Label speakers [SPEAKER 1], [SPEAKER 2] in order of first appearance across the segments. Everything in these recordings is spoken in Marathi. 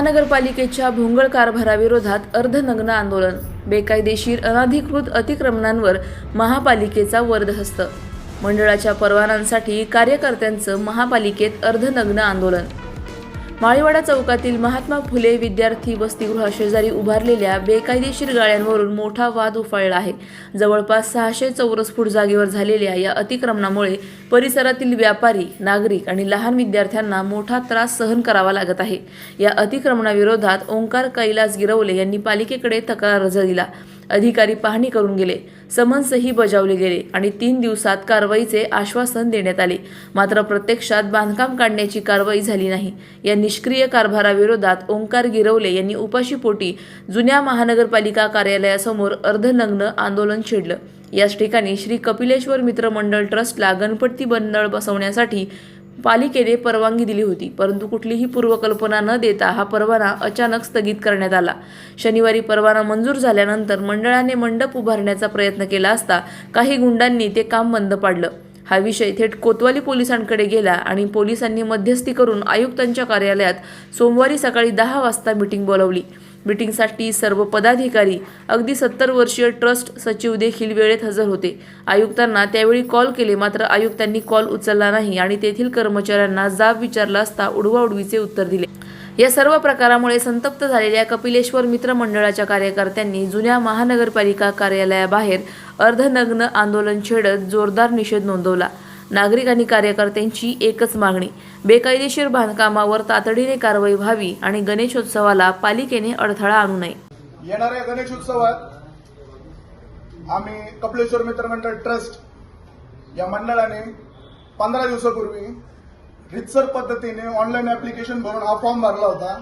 [SPEAKER 1] महानगरपालिकेच्या भोंगळ कारभाराविरोधात अर्धनग्न आंदोलन बेकायदेशीर अनाधिकृत अतिक्रमणांवर महापालिकेचा वर्दहस्त मंडळाच्या परवानांसाठी कार्यकर्त्यांचं महापालिकेत अर्धनग्न आंदोलन. माळीवाडा चौकातील महात्मा फुले विद्यार्थी वसतिगृहाशेजारी उभारलेल्या बेकायदेशीर गाळ्यांवरून मोठा वाद उफाळला आहे. जवळपास सहाशे चौरस फूट जागेवर झालेल्या या अतिक्रमणामुळे परिसरातील व्यापारी नागरिक आणि लहान विद्यार्थ्यांना मोठा त्रास सहन करावा लागत आहे. या अतिक्रमणाविरोधात ओंकार कैलास गिरवले यांनी पालिकेकडे तक्रार अर्ज दिला अधिकारी पाहणी करून गेले. समन्सही बजावले गेले आणि तीन दिवसात कारवाईचे आश्वासन देण्यात आले. मात्र प्रत्यक्षात बांधकाम काढण्याची कारवाई झाली नाही. या निष्क्रिय कारभाराविरोधात ओंकार गिरवले यांनी उपाशीपोटी जुन्या महानगरपालिका कार्यालयासमोर अर्धनग्न आंदोलन छेडलं. याच ठिकाणी श्री कपिलेश्वर मित्र मंडळ ट्रस्टला गणपती बंदळ बसवण्यासाठी पालिकेने परवानगी दिली होती परंतु कुठलीही पूर्वकल्पना न देता हा परवाना अचानक स्थगित करण्यात आला. शनिवारी परवाना मंजूर झाल्यानंतर मंडळाने मंडप उभारण्याचा प्रयत्न केला असता काही गुंडांनी ते काम बंद पाडलं. हा विषय थेट कोतवाली पोलिसांकडे गेला आणि पोलिसांनी मध्यस्थी करून आयुक्तांच्या कार्यालयात सोमवारी सकाळी दहा वाजता मिटिंग बोलावली. मिटिंगसाठी सर्व पदाधिकारी अगदी सत्तर वर्षीय ट्रस्ट सचिव देखील वेळेत हजर होते. आयुक्तांना त्यावेळी कॉल केले मात्र आयुक्तांनी कॉल उचलला नाही आणि तेथील कर्मचाऱ्यांना जाब विचारला असता उडवाउडवीचे उत्तर दिले. या सर्व प्रकारामुळे संतप्त झालेल्या कपिलेश्वर मित्र मंडळाच्या कार्यकर्त्यांनी जुन्या महानगरपालिका कार्यालयाबाहेर अर्धनग्न आंदोलन छेडत जोरदार निषेध नोंदवला. नागरिक आणि कार्यकर्त्यांची एकच मागणी. बेकायदेशीर बांधकामावर तातडीने कारवाई व्हावी आणि गणेशोत्सवाला पालिकेने अडथळा आणू नये.
[SPEAKER 2] येणाऱ्या गणेश उत्सवात आम्ही कपलेश्वर मित्रमंडळ ट्रस्ट या मंडळाने पंधरा दिवसापूर्वी रितसर पद्धतीने ऑनलाईन ऍप्लिकेशन भरून हा फॉर्म भरला होता.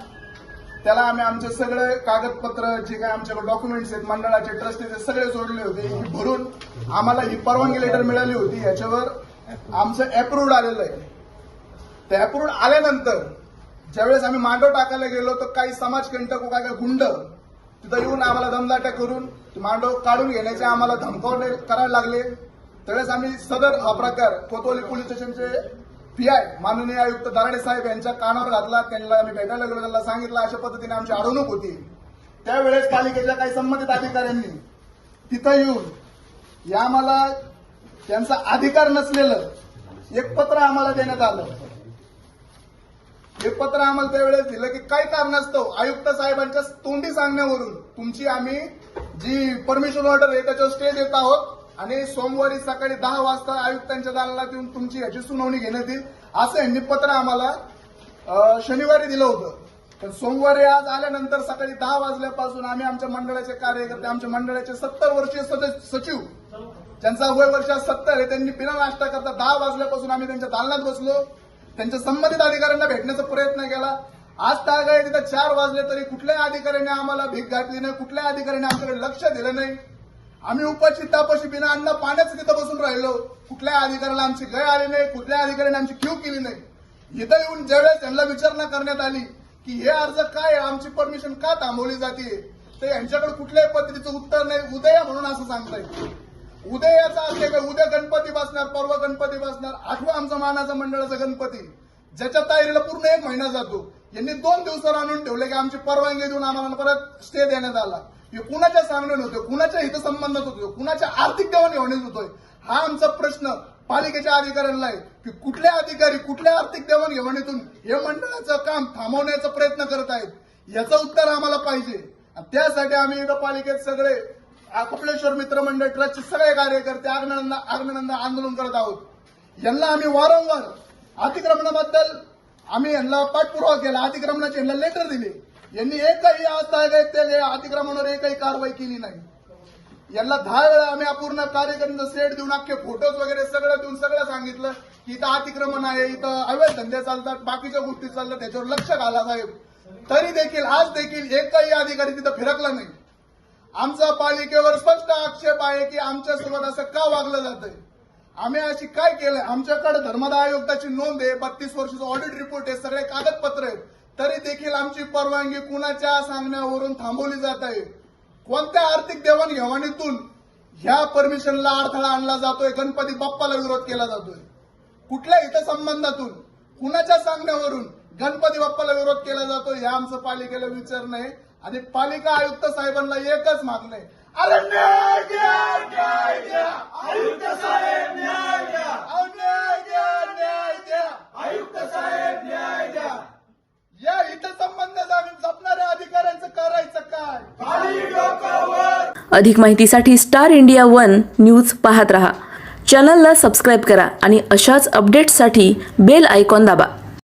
[SPEAKER 2] त्याला आम्ही आमचे सगळे कागदपत्र जे काय आमच्याकडे डॉक्युमेंट्स आहेत मंडळाचे ट्रस्टीचे सगळे जोडले होते. भरून आम्हाला ही परवानगी लेटर मिळाली होती. याच्यावर आमचं अप्रूव्ड आलेलं आहे. ते अप्रूव्ड आल्यानंतर ज्यावेळेस आम्ही मांडव टाकायला गेलो तर काही समाजकंटक काय काय गुंड तिथं येऊन आम्हाला दमदाट्या करून मांडव काढून घेण्याचे आम्हाला धमकावणे करायला लागले. त्यावेळेस आम्ही सदर हा प्रकार कोतवाली पोलीस स्टेशनचे पीआय माननीय आयुक्त दराडे साहेब यांच्या कानावर घातला. त्यांना आम्ही भेटायला गेलो त्यांना सांगितलं अशा पद्धतीने आमची अडवणूक होती. त्यावेळेस पालिकेच्या काही संबंधित अधिकाऱ्यांनी तिथं येऊन या आम्हाला त्यांचा अधिकार नसलेलं एक पत्र आम्हाला देण्यात आलं. हे पत्र आम्हाला त्यावेळेस दिलं की काय कारण असतं आयुक्त साहेबांच्या तोंडी सांगण्यावरून तुमची आम्ही जी परमिशन ऑर्डर आहे त्याच्यावर स्टे देत आहोत आणि सोमवारी सकाळी दहा वाजता आयुक्तांच्या दालनात येऊन तुमची याची सुनावणी घेण्यात येईल. असं यांनी पत्र आम्हाला शनिवारी दिलं होतं. पण सोमवारी आज आल्यानंतर सकाळी दहा वाजल्यापासून आम्ही आमच्या मंडळाचे कार्यकर्ते आमच्या मंडळाचे सत्तर वर्षीय सदस्य सचिव ज्यांचा वय वर्ष सत्तर आहे त्यांनी बिना नाश्ता करता दहा वाजल्यापासून आम्ही त्यांच्या दालनात बसलो. त्यांच्या संबंधित अधिकाऱ्यांना भेटण्याचा प्रयत्न केला. आज ताग आहे तिथं चार वाजले तरी कुठल्याही अधिकाऱ्याने आम्हाला भीक घातली नाही कुठल्याही अधिकाऱ्याने आमच्याकडे लक्ष दिलं नाही. आम्ही उपाशी तापाशी बिना अन्न पाण्याचं तिथं बसून राहिलो. कुठल्याही अधिकाऱ्याला आमची गय आली नाही कुठल्याही अधिकाऱ्याने आमची क्यू केली नाही. इथं येऊन ज्यावेळेस त्यांना विचारणा करण्यात आली की हे अर्ज काय आहे, आमची परमिशन का थांबवली जाते? तर यांच्याकडे कुठल्याही पद्धतीचं उत्तर नाही उदया म्हणून असं उद्या उदयाचा असले का उद्या गणपती बसणार परवा गणपती बसणार आठवा आमचा मानाचा मंडळाचा गणपती. ज्याच्या तयारीला पूर्ण एक महिना जातो. यांनी दोन दिवसावर आणून ठेवले की आमची परवानगी देऊन आम्हाला परत स्टे देण्यात आला. हे कुणाच्या सांगण्यात होते कुणाच्या हितसंबंधात होतो कुणाच्या आर्थिक देवाणघेवाणीत होतोय हा आमचा प्रश्न पालिकेच्या अधिकाऱ्यांना आहे. की कुठल्या अधिकारी कुठल्या आर्थिक देवाणघेवाणीतून हे मंडळाचं काम थांबवण्याचा प्रयत्न करत आहेत? याचं उत्तर आम्हाला पाहिजे. त्यासाठी आम्ही इथं पालिकेत सगळे कुपलेश्वर मित्र मंडळ ट्रस्टचे सगळे कार्यकर्ते आग्नंद आग्नंद आंदोलन करत आहोत. यांना आम्ही वारंवार अतिक्रमणाबद्दल आम्ही यांना पाठपुरावा केला अतिक्रमणाचे यांना लेटर दिले. यांनी एकही आज अतिक्रमणावर एकही कारवाई केली नाही. यांना दहा वेळा आम्ही अपूर्ण कार्यकर्त्यांचा सेट देऊन अख्खे फोटोज वगैरे सगळं देऊन सगळं सांगितलं की इथं अतिक्रमण आहे इथं अवैध धंदे चालतात बाकीच्या गोष्टी चालतात त्याच्यावर लक्ष घाला साहेब. तरी देखील आज देखील एकही अधिकारी तिथं फिरकला नाही. आमचा पालिकेवर स्पष्ट आक्षेप आहे की आमच्यासोबत असं का वागलं जातंय? आम्ही अशी काय केलंय? आमच्याकडे धर्मदाय आयोगाची नोंद आहे बत्तीस वर्षाचा ऑडिट रिपोर्ट आहे सगळे कागदपत्र आहेत. तरी देखील आमची परवानगी कुणाच्या सांगण्यावरून थांबवली जात आहे? कोणत्या आर्थिक देवाणघेवाणीतून ह्या परमिशनला अडथळा आणला जातोय? गणपती बाप्पाला विरोध केला जातोय. कुठल्या हितसंबंधातून कुणाच्या सांगण्यावरून गणपती बाप्पाला विरोध केला जातो हे आमचं पालिकेला विचारणं आहे. आणि पालिका आयुक्त साहेबांना एकच मागणे. अरे न्याय द्या न्याय द्या. आयुक्त साहेब न्याय द्या. न्याय द्या न्याय द्या. आयुक्त साहेब न्याय द्या. या हितसंबंध जपणाऱ्या अधिकाऱ्यांचं करायचं काय?
[SPEAKER 1] अधिक माहितीसाठी स्टार इंडिया वन न्यूज पाहत रहा. चॅनलला सबस्क्राईब करा आणि अशाच अपडेट्ससाठी बेल आयकॉन दाबा.